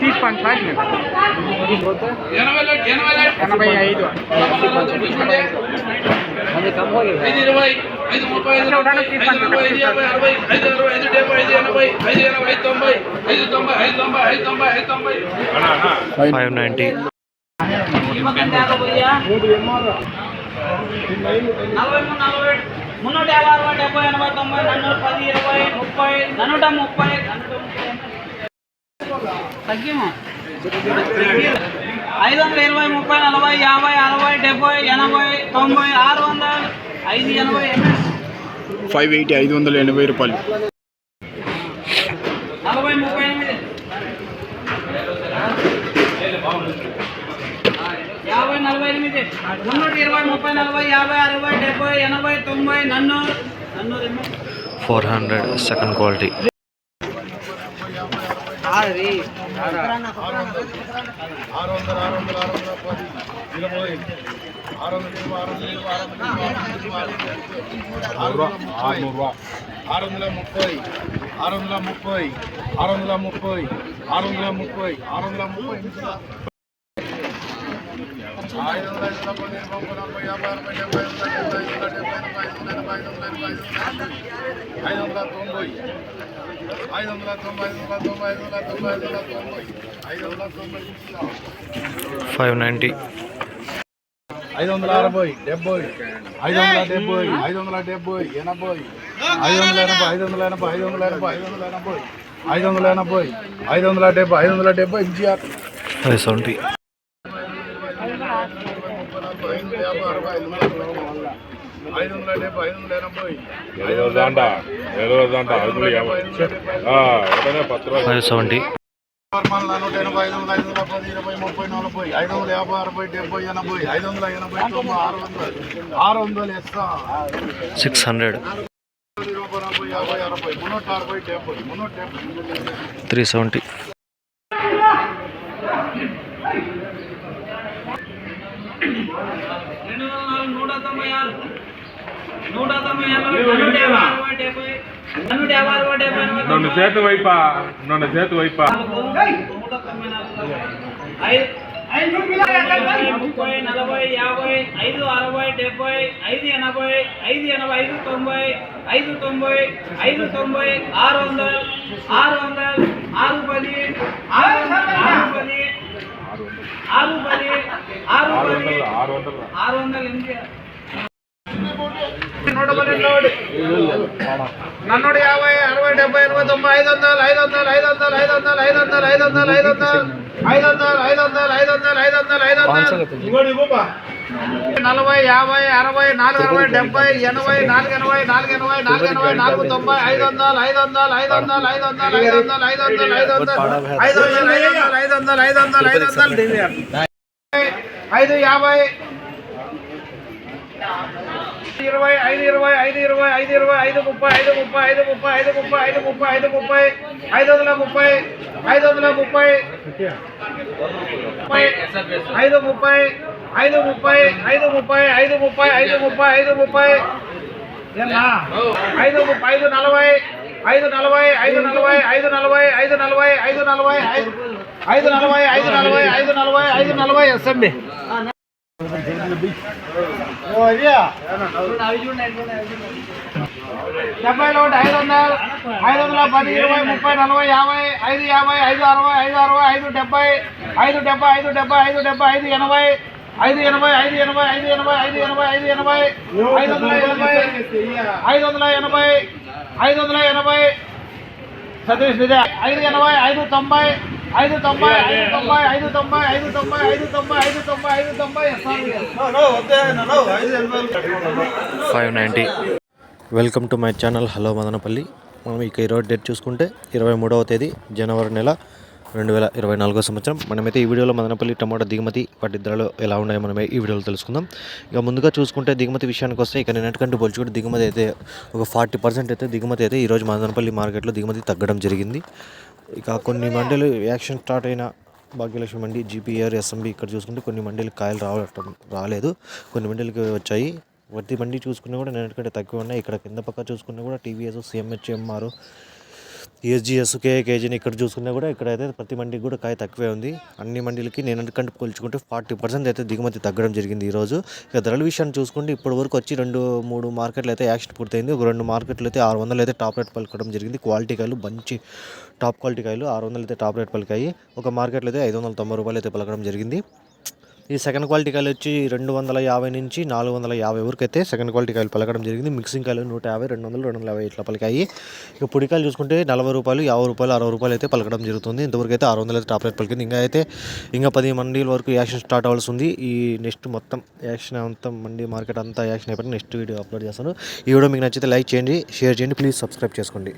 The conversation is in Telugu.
తీసుకోండి సార్ ఎనభై ఐదు ఐదు ముప్పై ఐదు ఇరవై ఎనభై ఐదు ఫైవ్ నైంటీ ముప్పై నూట ముప్పై తగ్గిము. ఐదు వందల ఇరవై ముప్పై నలభై యాభై అరవై డెబ్బై ఎనభై తొంభై ఆరు వందలు ఐదు ఎనభై ఫైవ్ ఎయిటీ ఐదు వందల ఎనభై రూపాయలు. నలభై ముప్పై ఎనిమిది. యాభై నలభై ఎనిమిది మున్నూట ఇరవై ముప్పై నలభై యాభై అరవై డెబ్బై ఎనభై తొంభై నన్నూరు నన్నూరు ఫోర్ హండ్రెడ్ సెకండ్ క్వాలిటీ. ఆరు వందల ఆరు వందల ఆరు వందల పది ఇరవై ఆరు వందల ఇరవై ఆరు వందల ఇరవై ఆరు వందల ముప్పై ఆరు వందల ముప్పై ఆరు వందల ముప్పై ఆరు వందల ముప్పై ఆరు వందల ముప్పై ఐదు వందల ముప్పై వందల ఐదు వందల వందల తొంభై ఐదు వందల తొంభై ఐదు వందల తొంభై ఐదు వందల తొంభై ఐదు వందల తొంభై ఫైవ్ నైంటీ. ఐదు వందల అరవై డెబ్బై ఐదు వందల డెబ్బై ఐదు వందల డెబ్బై ఎనభై ఐదు వందల ఎనభై ఐదు వందల ఎనభై ఐదు వందల ఎనభై ఐదు వందల ఎనభై ఐదు వందల ఎనభై ఐదు వందల డెబ్బై ఐదు వందల డెబ్బై ఎంజీఆర్ ఫైవ్ సెవెంటీ ఐదు వందల డెబ్బై ఐదు వందల ఎనభై ఐదు ఐదు వందల సెవెంటీ నూట ఎనభై ఐదు వందల ఐదు వందల పది ఇరవై ముప్పై నలభై ఐదు వందల యాభై. అరవై డెబ్బై ఎనభై ఐదు వందల ఎనభై తొంభై ఆరు వందలు ఆరు వందలు ఎస్తా సిక్స్ హండ్రెడ్. ఇరవై నలభై యాభై అరవై మున్నూట అరవై డెబ్బై మున్నూట డెబ్బై త్రీ సెవెంటీ రెండు వందల నాలుగు నూట తొంభై ఆరు నూట తొంభై ఆరు నూట యాభై అరవై డెబ్బై నూట యాభై అరవై డెబ్బై ఎనభై నన్ను తొంభై చేతి వైపా నన్ను చేతి వైపా నూట తొంభై నాలుగు ఐదు ఐదు ముప్పై నలభై యాభై ఐదు అరవై డెబ్బై ఐదు ఎనభై ఐదు ఎనభై ఐదు తొంభై ఐదు తొంభై ఐదు తొంభై ఆరు వందలు ఆరు వందలు ఆరు పది ఆరు వందలు ఆరు పది ఆరు పది ఆరు ఆరు పది వందలు ఆరు వందలు ఆరు వందలు ఎనిమిది నూట పన్నెండు నన్నూట యాభై అరవై డెబ్బై ఎనభై తొంభై ఐదు వందలు ఐదు వందలు ఐదు వందలు ఐదు వందలు ఐదు వందలు ఐదు వందలు ఐదు వందలు ఐదు వందలు ఐదు వందలు ఐదు వందలు ఐదు వందలు ఐదు వందలు నలభై యాభై అరవై నాలుగు అరవై డెబ్బై ఎనభై నాలుగు ఎనభై నాలుగు ఎనభై నాలుగు ఎనభై నాలుగు తొంభై ఐదు వందలు ఐదు వందలు ఐదు వందలు ఐదు వందలు ఐదు వందలు ఐదు వందలు ఐదు వందలు ఐదు వందలు ఐదు వందలు ఐదు వందలు ఐదు వందలు ఐదు వందలు ఐదు యాభై ఇరవై ఐదు ఇరవై ఐదు ఇరవై ఐదు ఇరవై ఐదు ముప్పై ఐదు ముప్పై ఐదు ముప్పై ఐదు ముప్పై ఐదు ముప్పై ఐదు ముప్పై ఐదు వందల ముప్పై ఐదు వందల ముప్పై ముప్పై, ఐదు ముప్పై ఐదు ముప్పై ఐదు ముప్పై ఐదు ముప్పై ఐదు ముప్పై ఐదు ముప్పై ఐదు ముప్పై ఐదు నలభై ఐదు నలభై ఐదు నలభై ఐదు నలభై ఐదు నలభై ఐదు నలభై ఐదు ఐదు నలభై ఐదు నలభై ఐదు నలభై ఐదు నలభై ఎస్ఎంబి Oh, డెబ్బై నూట ఐదు వందలు ఐదు వందల పది ఇరవై ముప్పై నలభై యాభై ఐదు యాభై ఐదు అరవై ఐదు అరవై ఐదు డెబ్బై ఐదు డెబ్బై ఐదు డెబ్బై ఐదు డెబ్బై ఐదు ఎనభై ఐదు ఎనభై ఐదు ఎనభై ఐదు ఎనభై ఐదు ఎనభై ఐదు ఎనభై ఐదు వందల ఎనభై ఐదు వందల ఎనభై ఐదు వందల ఎనభై. సతీష్ నిజ ఐదు ఎనభై ఐదు తొంభై ఐదు తొంభై ఐదు తొంభై ఐదు తొంభై ఐదు తొంభై ఐదు తొంభై ఐదు తొంభై ఐదు తొంభై five ninety welcome to my channel hello Madanapalle మనం ఇక ఈరోజు డేట్ చూసుకుంటే ఇరవై మూడవ తేదీ జనవరి నెల రెండు వేల ఇరవై నాలుగో సంవత్సరం. మనమైతే ఈ వీడియోలో మదనపల్లి టమాటా దిగుమతి వాటి ధరలు ఎలా ఉన్నాయో మనం ఈ వీడియోలో తెలుసుకుందాం. ఇక ముందుగా చూసుకుంటే దిగుమతి విషయానికి వస్తే ఇక నిన్నటికంటే పోల్చుకుంటే దిగుమతి అయితే ఒక ఫార్టీ పర్సెంట్ అయితే దిగుమతి అయితే ఈరోజు మదనపల్లి మార్కెట్లో దిగుమతి తగ్గడం జరిగింది. ఇక కొన్ని మండలు యాక్షన్ స్టార్ట్ అయిన భాగ్యలక్ష్మి మండి జీపీఆర్ ఎస్ఎంబి ఇక్కడ చూసుకుంటే కొన్ని మండీలు కాయలు రావటం రాలేదు. కొన్ని మండీలకి వచ్చాయి. ప్రతి మండి చూసుకున్నా కూడా నిన్నటికంటే తక్కువ ఉన్నాయి. ఇక్కడ కింద పక్క చూసుకున్నా కూడా టీవీఎస్ సిఎంహెచ్ఎంఆర్ ఎస్జిఎస్కే కేజీని ఇక్కడ చూసుకున్నా కూడా ఇక్కడైతే ప్రతి మండికి కూడా కాయ తక్కువే ఉంది. అన్ని మండీలకి నేను కంటే పోల్చుకుంటే ఫార్టీ పర్సెంట్ అయితే దిగుమతి తగ్గడం జరిగింది ఈరోజు. ఇక ధరల విషయాన్ని చూసుకుంటే ఇప్పటి వరకు వచ్చి రెండు మూడు మార్కెట్లు అయితే యాక్షన్ పూర్తయింది. ఒక రెండు మార్కెట్లు అయితే ఆరు వందలు అయితే టాప్ రేట్ పలకడం జరిగింది. క్వాలిటీ కాయలు మంచి టాప్ క్వాలిటీ కాయలు ఆరు వందలు అయితే టాప్ రేట్ పలికాయి. ఒక మార్కెట్లో అయితే ఐదు వందల తొంభై రూపాయలు అయితే పలకడం జరిగింది. ఈ సెకండ్ క్వాలిటీ కాయలు వచ్చి రెండు వందల యాభై నుంచి నాలుగు వందల యాభై వరకు అయితే సెకండ్ క్వాలిటీ కాయలు పలకడం జరిగింది. మిక్సింగ్ కాయలు నూట యాభై రెండు వందలు రెండు వందల యాభై ఇట్లా పలికాయి. ఇక పొడి కాయలు చూసుకుంటే నలభై రూపాయలు యాభై రూపాయలు అరవై రూపాయలు అయితే పలకడం జరుగుతుంది. ఇంతవరకు అయితే ఆరు వందలు అయితే టాప్ రేట్ పలికింది. ఇంకా అయితే ఇంకా పది మండీల వరకు యాక్షన్ స్టార్ట్ అవ్వాల్సి ఉంది. ఈ నెక్స్ట్ మొత్తం యాక్షన్ అంతా మండీ మార్కెట్ అంతా యాక్షన్ అయిపోయిన నెక్స్ట్ వీడియో అప్లోడ్ చేస్తాను. ఈ వీడియో మీకు నచ్చితే లైక్ చేయండి షేర్ చేయండి. ప్లీజ్ సబ్స్క్రైబ్ చేసుకోండి.